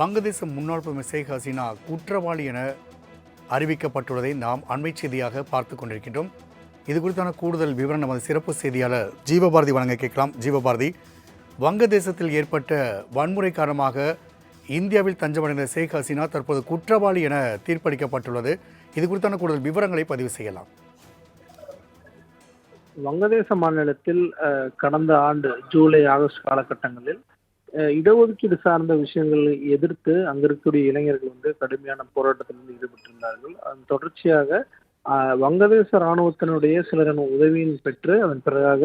வங்கதேச முன்னாள் பிரதமர் ஷேக் ஹசீனா குற்றவாளி என அறிவிக்கப்பட்டுள்ளதை நாம் அண்மை செய்தியாக பார்த்து கொண்டிருக்கின்றோம். இது குறித்தான கூடுதல் விவரம் நமது சிறப்பு செய்தியாளர் ஜீவபாரதி வழங்க கேட்கலாம். ஜீவபாரதி வங்கதேசத்தில் ஏற்பட்ட வன்முறை காரணமாக இந்தியாவில் தஞ்சமடைந்த ஷேக் ஹசீனா தற்போது குற்றவாளி என தீர்ப்பளிக்கப்பட்டுள்ளது. இது குறித்தான கூடுதல் விவரங்களை பதிவு செய்யலாம். வங்கதேச மாநிலத்தில் கடந்த ஆண்டு ஜூலை ஆகஸ்ட் காலகட்டங்களில் இடஒதுக்கீடு சார்ந்த விஷயங்களை எதிர்த்து அங்க இருக்கக்கூடிய இளைஞர்கள் வந்து கடுமையான போராட்டத்தில் வந்து ஈடுபட்டிருந்தார்கள். அதன் தொடர்ச்சியாக வங்கதேச இராணுவத்தினுடைய சிலரின் உதவியின் பெற்று அதன் பிறகாக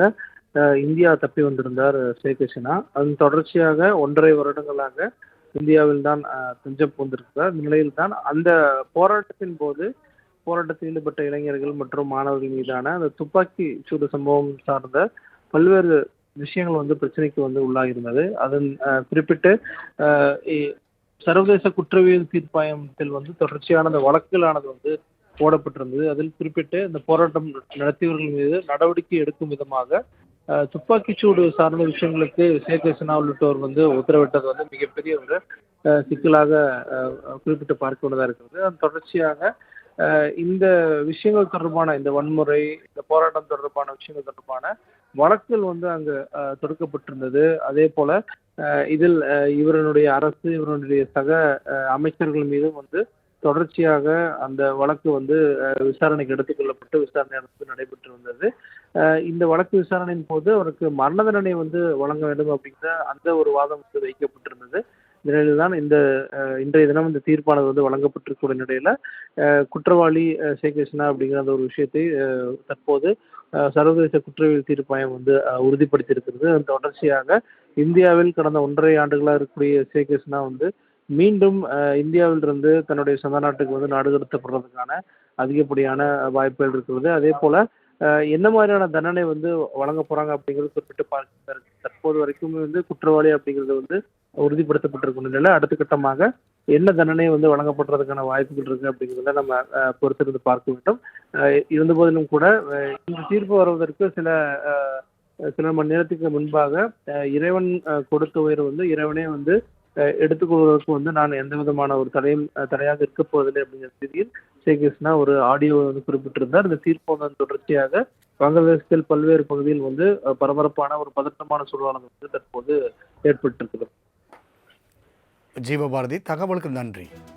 இந்தியா தப்பி வந்திருந்தார் அஹ், ஷேக் ஹசீனா. அதன் தொடர்ச்சியாக ஒன்றரை வருடங்களாக இந்தியாவில் தான் தஞ்சம் புகுந்திருக்கிறார். நிலையில் தான் அந்த போராட்டத்தின் போது போராட்டத்தில் ஈடுபட்ட இளைஞர்கள் மற்றும் மாணவர்கள் மீதான அந்த துப்பாக்கி சூடு சம்பவம் சார்ந்த பல்வேறு விஷயங்கள் வந்து பிரச்சனைக்கு வந்து உள்ளாகியிருந்தது. அதன் குறிப்பிட்டு சர்வதேச குற்றவியல் தீர்ப்பாயத்தில் வந்து தொடர்ச்சியான அந்த வழக்குகளானது வந்து போடப்பட்டிருந்தது. அதில் குறிப்பிட்டு இந்த போராட்டம் நடத்தியவர்கள் மீது நடவடிக்கை எடுக்கும் விதமாக துப்பாக்கிச்சூடு சார்ந்த விஷயங்களுக்கு ஷேக் உள்ளிட்டோர் வந்து உத்தரவிட்டது வந்து மிகப்பெரிய ஒரு சிக்கலாக குறிப்பிட்டு பார்க்க வேண்டியதாக இருக்கிறது. அதன் தொடர்ச்சியாக இந்த விஷயங்கள் தொடர்பான இந்த வன்முறை இந்த போராட்டம் தொடர்பான விஷயங்கள் தொடர்பான வழக்குகள் வந்து அங்கு தொடுக்கப்பட்டிருந்தது. அதே போல இதில் இவருடைய அரசு இவருடைய சக அமைச்சர்கள் மீதும் வந்து தொடர்ச்சியாக அந்த வழக்கு வந்து விசாரணைக்கு எடுத்துக்கொள்ளப்பட்டு விசாரணை அரசு நடைபெற்று வந்தது இந்த வழக்கு விசாரணையின் போது அவருக்கு மரண தண்டனை வந்து வழங்க வேண்டும் அப்படிங்கிற அந்த ஒரு வாதம் வந்து வைக்கப்பட்டிருந்தது. நிலையில் தான் இந்த இன்றைய தினம் இந்த தீர்ப்பானது வந்து வழங்கப்பட்டிருக்கக்கூடிய நிலையில் குற்றவாளி சேகிருஷ்ணா அப்படிங்கிற அந்த ஒரு விஷயத்தை தற்போது சர்வதேச குற்றவியல் தீர்ப்பாயம் வந்து உறுதிப்படுத்தியிருக்கிறது. அதன் தொடர்ச்சியாக இந்தியாவில் கடந்த ஒன்றரை ஆண்டுகளாக இருக்கக்கூடிய சேகிருஷ்ணா வந்து மீண்டும் இந்தியாவில் இந்தியாவிலிருந்து தன்னுடைய சொந்த நாட்டுக்கு வந்து நாடு கடத்தப்படுறதுக்கான அதிகப்படியான வாய்ப்புகள் இருக்கிறது. அதே போல என்ன மாதிரியான தண்டனை வந்து வழங்க போறாங்க அப்படிங்கிறது குறிப்பிட்டு பார்க்க தற்போது வரைக்கும் வந்து குற்றவாளி அப்படிங்கிறது வந்து உறுதிப்படுத்தப்பட்டிருக்கும் நிலையில அடுத்த கட்டமாக என்ன தண்டனை வந்து வழங்கப்படுறதுக்கான வாய்ப்புகள் இருக்கு அப்படிங்கிறத நம்ம பொறுத்திருந்து பார்க்க வேண்டும். இருந்த போதிலும் கூட இந்த தீர்ப்பு வருவதற்கு சில சில மணி நேரத்துக்கு முன்பாக இறைவன் கொடுத்த உயர்வு வந்து இறைவனே வந்து எடுத்துக்கொள்வதற்கு வந்து நான் எந்த விதமான ஒரு தடையும் தடையாக இருக்க போவதில்லை அப்படிங்கிற செய்தியில் ஸ்ரீகிருஷ்ணா ஒரு ஆடியோ வந்து குறிப்பிட்டிருந்தார். இந்த தீர்ப்பு வந்து தொடர்ச்சியாக வங்கதேசத்தில் பல்வேறு பகுதியில் வந்து பரபரப்பான ஒரு பதற்றமான சூழ்நிலை வந்து தற்போது ஏற்பட்டிருக்கிறது. ஜீவபாரதி தகவலுக்கு நன்றி.